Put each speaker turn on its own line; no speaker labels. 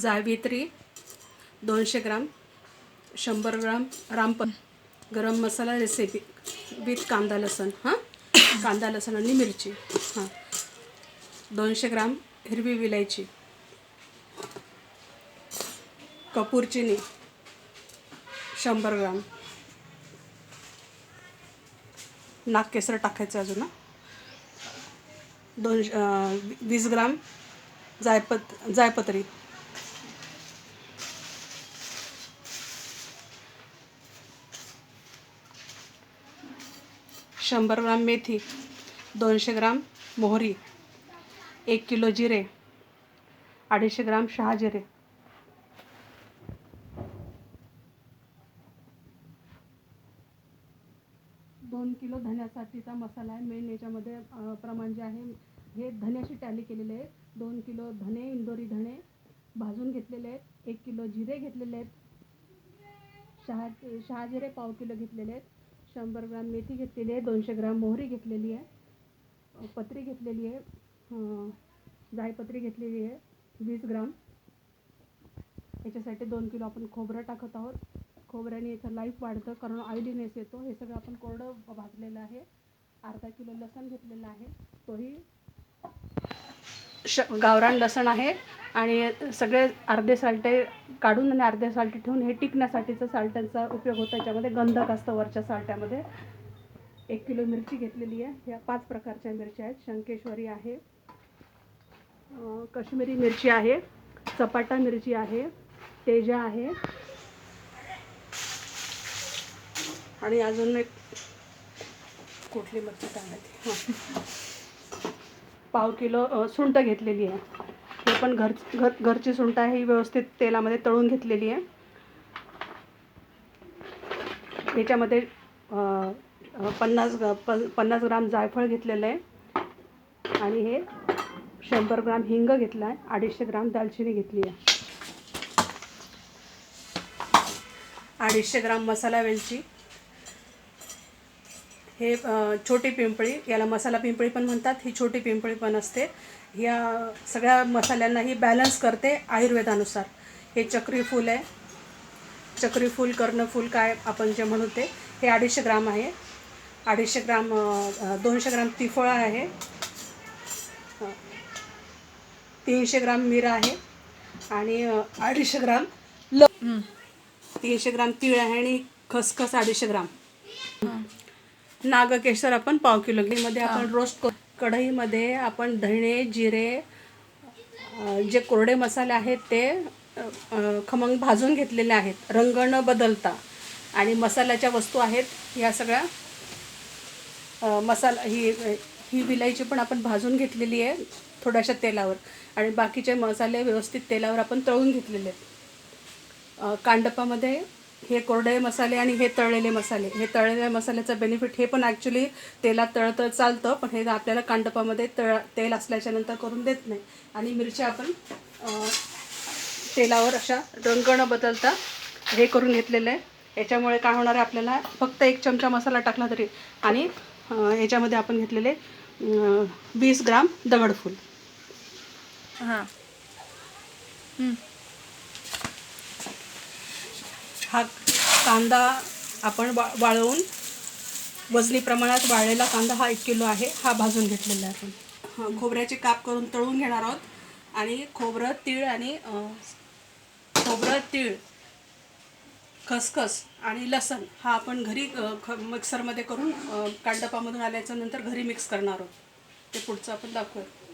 जावित्री दोनशे ग्राम शंभर ग्राम रामप गरम मसाला रेसिपी विथ कांदा लसण हां? कांदा लसण आणि मिरची हां. दोनशे ग्राम हिरवी विलायची कपूर चिनी शंभर ग्राम. नागकेसर टाकायचं अजून हां? वीस ग्राम जायपत जायपत्री. शंभर ग्राम मेथी दोनशे ग्राम मोहरी एक किलो जिरे अडीचशे ग्राम शहाजिरे दोन किलो धन्यासाठीचा मसाला आहे. मेन याच्यामध्ये प्रमाण जे आहे हे धन्याशी टॅली केलेले आहे दोन किलो धने इंदोरी धणे भाजून घेतलेले आहेत. एक किलो जिरे घेतलेले आहेत. शहा शहाजिरे पाव किलो घेतलेले आहेत. शंभर ग्राम मेथी घेतलेली आहे दोनशे ग्राम मोहरी घेतलेली आहे पत्री घेतलेली आहे जायपत्री घेतलेली आहे वीस ग्राम. याच्यासाठी दोन किलो आपण खोबरं टाकत आहोत. खोबऱ्याने याचं लाईफ वाढतं कारण ऑइलीनेस येतो. हे सगळं आपण कोरडं भाजलेलं आहे. अर्धा किलो लसण घेतलेलं आहे. तोही श गावरान लसण आहे. आणि सगळे अर्धे साल्टे काढून आणि अर्धे साल्टे ठेवून हे टिकण्यासाठीचा साल्ट्यांचा उपयोग होतो. त्याच्यामध्ये गंधक असतं वरच्या साल्ट्यामध्ये. एक किलो मिरची घेतलेली आहे. या पाच प्रकारच्या मिरच्या आहेत. शंकेश्वरी आहे. अं, काश्मीरी मिरची आहे. चपाटा मिरची आहे. तेजा आहे. आणि अजून एक कुठली मिरची काय हां. पाव किलो सुंट घेतलेली आहे. हे पण घर घर घरची सुंठ आहे ही व्यवस्थित तेलामध्ये तळून घेतलेली आहे. याच्यामध्ये पन्नास पन प पन्नास ग्राम जायफळ घेतलेलं आहे. आणि हे शंभर ग्राम हिंग घेतला आहे. अडीचशे ग्राम दालचिनी घेतली आहे. अडीचशे ग्राम मसाला वेलची. हे छोटी पिंपळी याला मसाला पिंपळी पण म्हणतात ही छोटी पिंपळी पण असते. या सगळ्या मसाल्यांना ही बॅलन्स करते आयुर्वेदानुसार. हे चक्री फूल आहे. चक्री फूल कर्णफूल काय आपण जे म्हणू ते हे अडीचशे ग्राम आहे. अडीचशे ग्राम दोनशे ग्राम तिफळ आहे. तीनशे ग्राम मिरा आहे. आणि अडीचशे ग्राम ल तीनशे ग्राम तीळ आहे आणि खसखस अडीचशे ग्राम. नागकेशर आपण पाव किलो. मध्ये आपण रोस्ट करू. कढईमध्ये आपण धणे जिरे जे कोरडे मसाले आहेत ते खमंग भाजून घेतलेले आहेत. रंग न बदलता. आणि मसाल्याच्या वस्तू आहेत या सगळ्या. मसाला ही ही विलायची पण आपण भाजून घेतलेली आहे थोड्याशा तेलावर. आणि बाकीचे मसाले व्यवस्थित तेलावर आपण तळून घेतलेले आहेत. कांडपामध्ये हे कोरडे मसाले आणि हे तळलेले मसाले. हे तळलेल्या मसाल्याचं बेनिफिट हे पण ॲक्च्युली तेलात तळतं चालतं पण हे आपल्याला कांडपामध्ये तळ तेल असल्याच्या नंतर करून देत नाही. आणि मिरच्या आपण तेलावर अशा रंग न बदलता हे करून घेतलेलं आहे. याच्यामुळे काय होणार आहे आपल्याला फक्त एक चमचा मसाला टाकला तरी. आणि याच्यामध्ये आपण घेतलेले वीस ग्राम दगडफूल.
हां.
हा कांदा आपण वा वाळवून वजनी प्रमाणात वाळलेला कांदा हा एक किलो आहे हा भाजून घेतलेला आहे आपण. खोबऱ्याचे काप करून तळून घेणार आहोत आणि खोबरं तीळ आणि खोबरं तीळ खसखस आणि लसण हा आपण घरी ख मिक्सरमध्ये करून कांडपामधून आल्याच्यानंतर घरी मिक्स करणार आहोत. ते पुढचं आपण दाखवूया